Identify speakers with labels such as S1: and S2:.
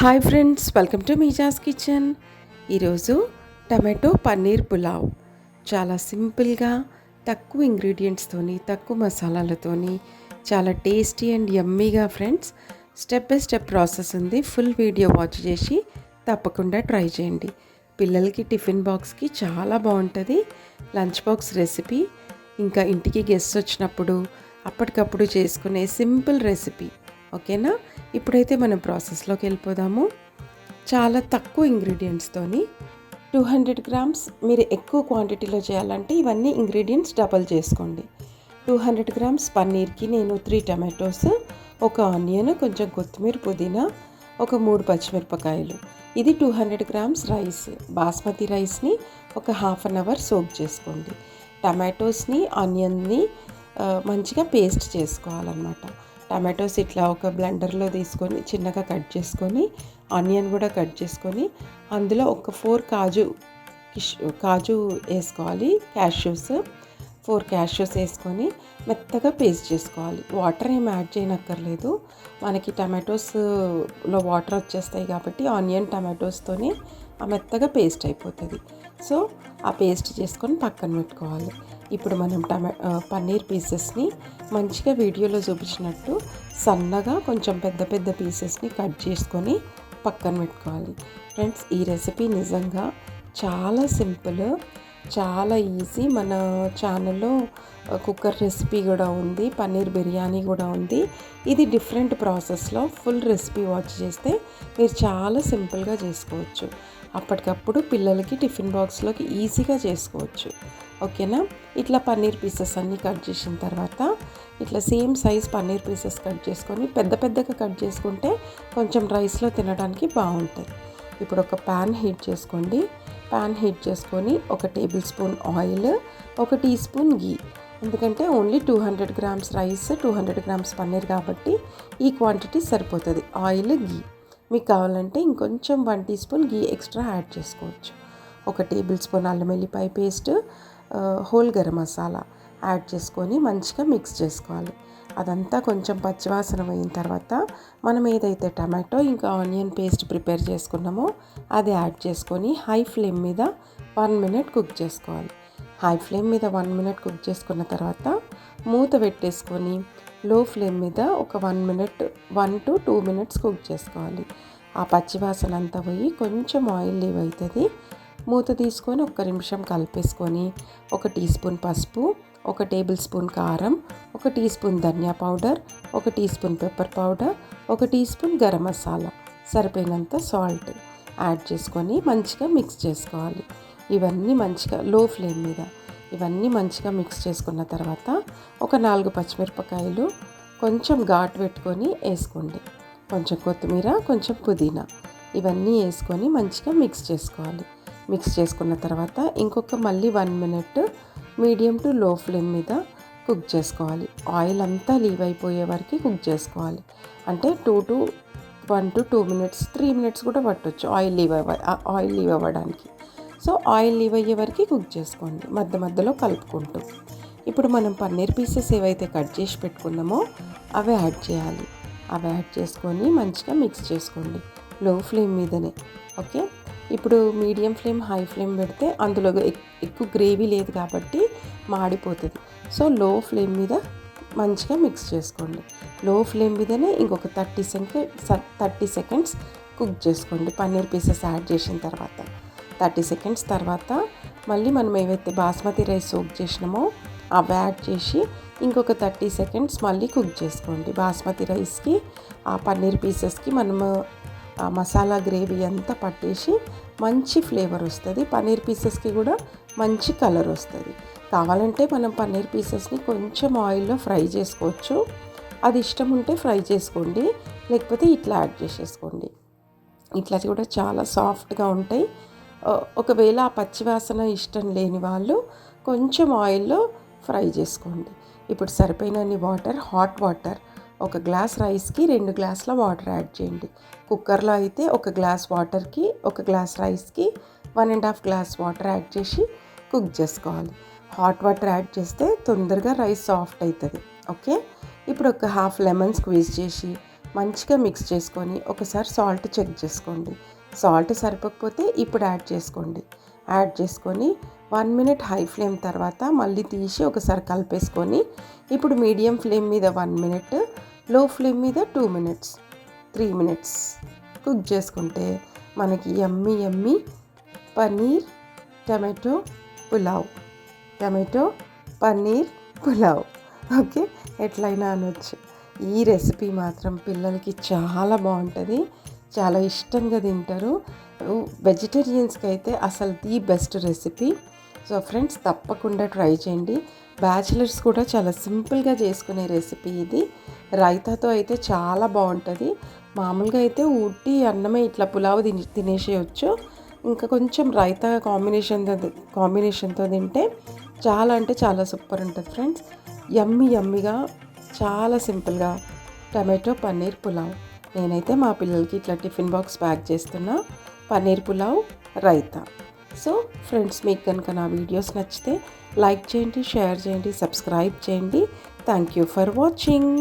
S1: Hi friends welcome to Meeja's kitchen ఈరోజు tomato paneer pulao. చాలా సింపుల్గా తక్కువ ఇంగ్రీడియంట్స్తోని తక్కువ మసాలాలతోని చాలా tasty and యమ్మీగా friends step by step process ఉంది. ఫుల్ వీడియో వాచ్ చేసి తప్పకుండా ట్రై చేయండి. పిల్లలకి టిఫిన్ బాక్స్కి చాలా బాగుంటుంది. లంచ్ బాక్స్ రెసిపీ ఇంకా ఇంటికి గెస్ట్ వచ్చినప్పుడు అప్పటికప్పుడు చేసుకునే సింపుల్ రెసిపీ ఓకేనా ఇప్పుడైతే మనం ప్రాసెస్లోకి వెళ్ళిపోదాము. చాలా తక్కువ ఇంగ్రీడియంట్స్తోని టూ హండ్రెడ్ గ్రామ్స్ మీరు ఎక్కువ క్వాంటిటీలో చేయాలంటే ఇవన్నీ ఇంగ్రీడియంట్స్ డబల్ చేసుకోండి. టూ హండ్రెడ్ గ్రామ్స్ పన్నీర్కి నేను త్రీ టమాటోస్ ఒక ఆనియన్ కొంచెం కొత్తిమీర పుదీనా ఒక మూడు పచ్చిమిరపకాయలు. ఇది two hundred grams rice basmati రైస్ని ఒక హాఫ్ అన్ అవర్ సోక్ చేసుకోండి. టమాటోస్ని ఆనియన్ని మంచిగా పేస్ట్ చేసుకోవాలన్నమాట. టమాటోస్ ఇట్లా ఒక బ్లెండర్లో తీసుకొని చిన్నగా కట్ చేసుకొని ఆనియన్ కూడా కట్ చేసుకొని అందులో ఒక ఫోర్ కాజు కాజు వేసుకోవాలి క్యాష్యూస్. ఫోర్ క్యాష్యూస్ వేసుకొని మెత్తగా పేస్ట్ చేసుకోవాలి. వాటర్ ఏం యాడ్ చేయనక్కర్లేదు. మనకి టమాటోస్లో వాటర్ వచ్చేస్తాయి కాబట్టి ఆనియన్ టమాటోస్తోనే ఆ మెత్తగా పేస్ట్ అయిపోతుంది. సో ఆ పేస్ట్ చేసుకొని పక్కన పెట్టుకోవాలి. ఇప్పుడు మనం టమా పన్నీర్ పీసెస్ని మంచిగా వీడియోలో చూపించినట్టు సన్నగా కొంచెం పెద్ద పెద్ద పీసెస్ని కట్ చేసుకొని పక్కన పెట్టుకోవాలి. ఫ్రెండ్స్ ఈ రెసిపీ నిజంగా చాలా సింపుల్ చాలా ఈజీ. మన ఛానల్లో కుక్కర్ రెసిపీ కూడా ఉంది పన్నీర్ బిర్యానీ కూడా ఉంది. ఇది డిఫరెంట్ ప్రాసెస్లో ఫుల్ రెసిపీ వాచ్ చేస్తే మీరు చాలా సింపుల్గా చేసుకోవచ్చు. అప్పటికప్పుడు పిల్లలకి టిఫిన్ బాక్స్లోకి ఈజీగా చేసుకోవచ్చు. ఓకేనా? ఇట్లా పన్నీర్ పీసెస్ అన్నీ కట్ చేసిన తర్వాత ఇట్లా same size paneer pieces cut చేసుకొని పెద్ద పెద్దగా కట్ చేసుకుంటే కొంచెం రైస్లో తినడానికి బాగుంటుంది. ఇప్పుడు ఒక ప్యాన్ హీట్ చేసుకోండి. ప్యాన్ హీట్ చేసుకొని ఒక టేబుల్ స్పూన్ ఆయిల్ ఒక టీ స్పూన్ గీ. ఎందుకంటే only two hundred grams rice two hundred grams paneer కాబట్టి ఈ క్వాంటిటీ సరిపోతుంది. ఆయిల్ గీ మీకు కావాలంటే ఇంకొంచెం one teaspoon ghee extra add చేసుకోవచ్చు. ఒక టేబుల్ స్పూన్ అల్లం వెల్లిపాయ paste whole garam masala add చేసుకొని మంచిగా మిక్స్ చేసుకోవాలి. అదంతా కొంచెం పచ్చివాసన పోయిన తర్వాత మనం ఏదైతే టమాటో ఇంకా ఆనియన్ పేస్ట్ ప్రిపేర్ చేసుకున్నామో అది యాడ్ చేసుకొని హై ఫ్లేమ్ మీద వన్ మినిట్ కుక్ చేసుకోవాలి. హై ఫ్లేమ్ మీద వన్ మినిట్ కుక్ చేసుకున్న తర్వాత మూత పెట్టేసుకొని లో ఫ్లేమ్ మీద ఒక one minute one to two minutes cook చేసుకోవాలి. ఆ పచ్చివాసన అంతా పోయి కొంచెం ఆయిల్ లీవ్ అవుతుంది. మూత తీసుకొని ఒక్క నిమిషం కలిపేసుకొని ఒక టీ స్పూన్ పసుపు ఒక టేబుల్ స్పూన్ కారం ఒక టీ స్పూన్ ధనియా పౌడర్ ఒక టీ స్పూన్ పెప్పర్ పౌడర్ ఒక టీ స్పూన్ గరం మసాలా సరిపోయినంత సాల్ట్ యాడ్ చేసుకొని మంచిగా మిక్స్ చేసుకోవాలి. ఇవన్నీ మంచిగా లో ఫ్లేమ్ మీద ఇవన్నీ మంచిగా మిక్స్ చేసుకున్న తర్వాత ఒక నాలుగు పచ్చిమిరపకాయలు కొంచెం ఘాట్ పెట్టుకొని వేసుకోండి. కొంచెం కొత్తిమీర కొంచెం పుదీనా ఇవన్నీ వేసుకొని మంచిగా మిక్స్ చేసుకోవాలి. మిక్స్ చేసుకున్న తర్వాత ఇంకొక మళ్ళీ one minute medium to low flame మీద కుక్ చేసుకోవాలి. ఆయిల్ అంతా లీవ్ అయిపోయే వరకు కుక్ చేసుకోవాలి. అంటే two to one to two minutes three minutes కూడా పట్టొచ్చు ఆయిల్ లీవ్ అవ్వ ఆయిల్ లీవ్ అవ్వడానికి. సో ఆయిల్ లీవ్ అయ్యే వరకు కుక్ చేసుకోండి. మధ్య మధ్యలో కలుపుకుంటూ. ఇప్పుడు మనం పన్నీర్ పీసెస్ ఏవైతే కట్ చేసి పెట్టుకున్నామో అవి యాడ్ చేయాలి. అవి యాడ్ చేసుకొని మంచిగా మిక్స్ చేసుకోండి. లో ఫ్లేమ్ మీదనే. ఓకే? ఇప్పుడు మీడియం ఫ్లేమ్ హై ఫ్లేమ్ పెడితే అందులో ఎక్కువ గ్రేవీ లేదు కాబట్టి మాడిపోతుంది. సో లో ఫ్లేమ్ మీద మంచిగా మిక్స్ చేసుకోండి. లో ఫ్లేమ్ మీదనే ఇంకొక thirty second thirty seconds cook చేసుకోండి. పన్నీర్ పీసెస్ యాడ్ చేసిన తర్వాత. థర్టీ సెకండ్స్ తర్వాత మళ్ళీ మనం ఏవైతే బాస్మతి రైస్ సోక్ చేసినామో అవి యాడ్ చేసి ఇంకొక థర్టీ సెకండ్స్ మళ్ళీ కుక్ చేసుకోండి. బాస్మతి రైస్కి ఆ పన్నీర్ పీసెస్కి మనము ఆ మసాలా గ్రేవీ అంతా పట్టేసి మంచి ఫ్లేవర్ వస్తుంది. పన్నీర్ పీసెస్కి కూడా మంచి కలర్ వస్తుంది. కావాలంటే మనం పన్నీర్ పీసెస్ని కొంచెం ఆయిల్లో ఫ్రై చేసుకోవచ్చు. అది ఇష్టం ఉంటే ఫ్రై చేసుకోండి. లేకపోతే ఇట్లా యాడ్ చేసేసుకోండి. ఇట్లా కూడా చాలా సాఫ్ట్గా ఉంటాయి. ఒకవేళ ఆ పచ్చివాసన ఇష్టం లేని వాళ్ళు కొంచెం ఆయిల్లో ఫ్రై చేసుకోండి. ఇప్పుడు సరిపోయినన్ని వాటర్ హాట్ వాటర్ ఒక గ్లాస్ రైస్కి రెండు గ్లాసుల వాటర్ యాడ్ చేయండి. కుక్కర్లో అయితే ఒక గ్లాస్ వాటర్కి ఒక గ్లాస్ రైస్కి one and half glass water add చేసి కుక్ చేసుకోవాలి. హాట్ వాటర్ యాడ్ చేస్తే తొందరగా రైస్ సాఫ్ట్ అవుతుంది ఓకే? ఇప్పుడు ఒక హాఫ్ లెమన్ స్క్వీజ్ చేసి మంచిగా మిక్స్ చేసుకొని ఒకసారి సాల్ట్ చెక్ చేసుకోండి. సాల్ట్ సరిపోకపోతే ఇప్పుడు యాడ్ చేసుకోండి. యాడ్ చేసుకొని వన్ మినిట్ హై ఫ్లేమ్ తర్వాత మళ్ళీ తీసి ఒకసారి కలిపేసుకొని ఇప్పుడు మీడియం ఫ్లేమ్ మీద వన్ మినిట్లో ఫ్లేమ్ మీద two minutes three minutes cook చేసుకుంటే మనకి ఎమ్మి ఎమ్మి paneer tomato pulao. Tomato paneer pulao. Okay? ఎట్లయినా అనొచ్చు. ఈ రెసిపీ మాత్రం పిల్లలకి చాలా బాగుంటుంది. చాలా ఇష్టంగా తింటారు. వెజిటేరియన్స్కి అయితే అసలు the best recipe. So friends తప్పకుండా ట్రై చేయండి. బ్యాచిలర్స్ కూడా చాలా సింపుల్గా చేసుకునే రెసిపీ ఇది. రైతాతో అయితే చాలా బాగుంటుంది. మామూలుగా అయితే ఉట్టి అన్నమే ఇట్లా పులావ్ తిని తినేసేయచ్చు. ఇంకా కొంచెం రైతా కాంబినేషన్తో కాంబినేషన్తో తింటే చాలా అంటే చాలా సూపర్ ఉంటుంది ఫ్రెండ్స్. యమ్మి యమ్మిగా చాలా సింపుల్గా టమాటో పన్నీర్ పులావ్. నేనైతే మా పిల్లలకి ఇట్లా టిఫిన్ బాక్స్ ప్యాక్ చేస్తున్నా. పన్నీర్ పులావ్ రైతా. సో ఫ్రెండ్స్ మీకు కనుక నా వీడియోస్ నచ్చితే లైక్ చేయండి షేర్ చేయండి సబ్స్క్రైబ్ చేయండి. Thank you for watching.